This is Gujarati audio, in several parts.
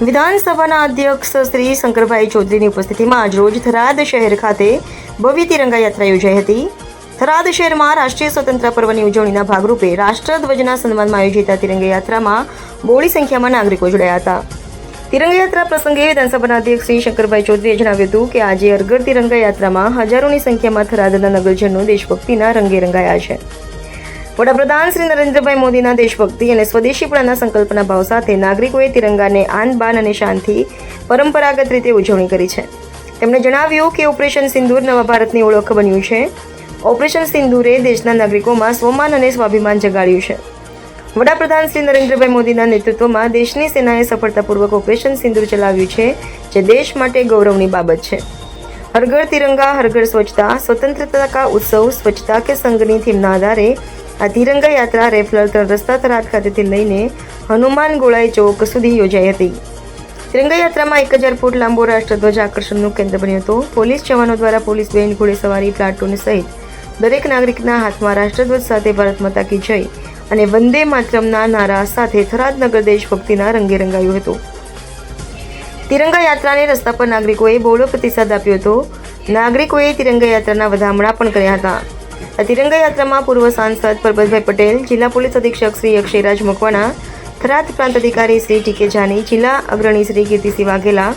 વિધાનસભાના અધ્યક્ષ શ્રી શંકરભાઈ ચૌધરીની ઉપસ્થિતિમાં આજરોજ થરાદ શહેર ખાતે ભવ્ય તિરંગા યાત્રા યોજાઈ હતી. થરાદ શહેરમાં રાષ્ટ્રીય સ્વતંત્ર પર્વની ઉજવણીના ભાગરૂપે રાષ્ટ્રધ્વજના સન્માનમાં આયોજિત આ તિરંગા યાત્રામાં બહોળી સંખ્યામાં નાગરિકો જોડાયા હતા. તિરંગા યાત્રા પ્રસંગે વિધાનસભાના અધ્યક્ષ શ્રી શંકરભાઈ ચૌધરીએ જણાવ્યું હતું કે આજે અરગર તિરંગા યાત્રામાં હજારોની સંખ્યામાં થરાદના નગરજનો દેશભક્તિના રંગે રંગાયા છે. વડાપ્રધાન શ્રી નરેન્દ્રભાઈ મોદીના દેશભક્તિ અને સ્વદેશીપણાના સંકલ્પના ભાવ સાથે નાગરિકોએ તિરંગાને આન બાન અને શાનથી પરંપરાગત રીતે ઉજવણી કરી છે. તેમણે જણાવ્યું કે ઓપરેશન સિંદૂર નવા ભારતની ઓળખ બન્યું છે. ઓપરેશન સિંદૂરે દેશના નાગરિકોમાં સ્વમાન અને સ્વાભિમાન જગાડ્યું છે. વડાપ્રધાન શ્રી નરેન્દ્રભાઈ મોદીના નેતૃત્વમાં દેશની સેનાએ સફળતાપૂર્વક ઓપરેશન સિંદૂર ચલાવ્યું છે, જે દેશ માટે ગૌરવની બાબત છે. હરઘર તિરંગા, હરઘર સ્વચ્છતા, સ્વતંત્રતા કા ઉત્સવ, સ્વચ્છતા કે સંઘની થીમના આધારે આ તિરંગા યાત્રા રેફલર ત્રણ રસ્તા તરાટ ખાતેથી લઈને હનુમાન ગોળાઈ ચોક સુધી યોજાઈ હતી. તિરંગા યાત્રામાં એક હજાર ફૂટ લાંબો રાષ્ટ્રધ્વજ આકર્ષણનું કેન્દ્ર બન્યો હતો. પોલીસ જવાનો દ્વારા પોલીસ બેન ઘોડેસવારી પ્લાટૂન સહિત દરેક નાગરિકના હાથમાં રાષ્ટ્રધ્વજ સાથે ભારત માતા કી જય અને વંદે માતરમના નારા સાથે થરાદ નગર દેશભક્તિના રંગે રંગાયું હતું. તિરંગા યાત્રાને રસ્તા પર નાગરિકોએ બહોળો પ્રતિસાદ આપ્યો હતો. નાગરિકોએ તિરંગા યાત્રાના વધામણા પણ કર્યા હતા. આ તિરંગા યાત્રામાં પૂર્વ સાંસદ પરબતભાઈ પટેલ, જિલ્લા પોલીસ અધિક્ષક શ્રી અક્ષયરાજ મકવાણા, થરાદ પ્રાંત અધિકારી શ્રી ટી કે જાની, જિલ્લા અગ્રણી શ્રી કીર્તિસિંહ વાઘેલા,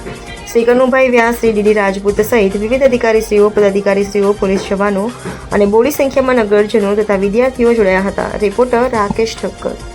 શ્રી કનુભાઈ વ્યાસ, શ્રી ડીડી રાજપૂત સહિત વિવિધ અધિકારીશ્રીઓ, પદાધિકારીશ્રીઓ, પોલીસ જવાનો અને બોડી સંખ્યામાં નગરજનો તથા વિદ્યાર્થીઓ જોડાયા હતા. રિપોર્ટર રાકેશ ઠક્કર.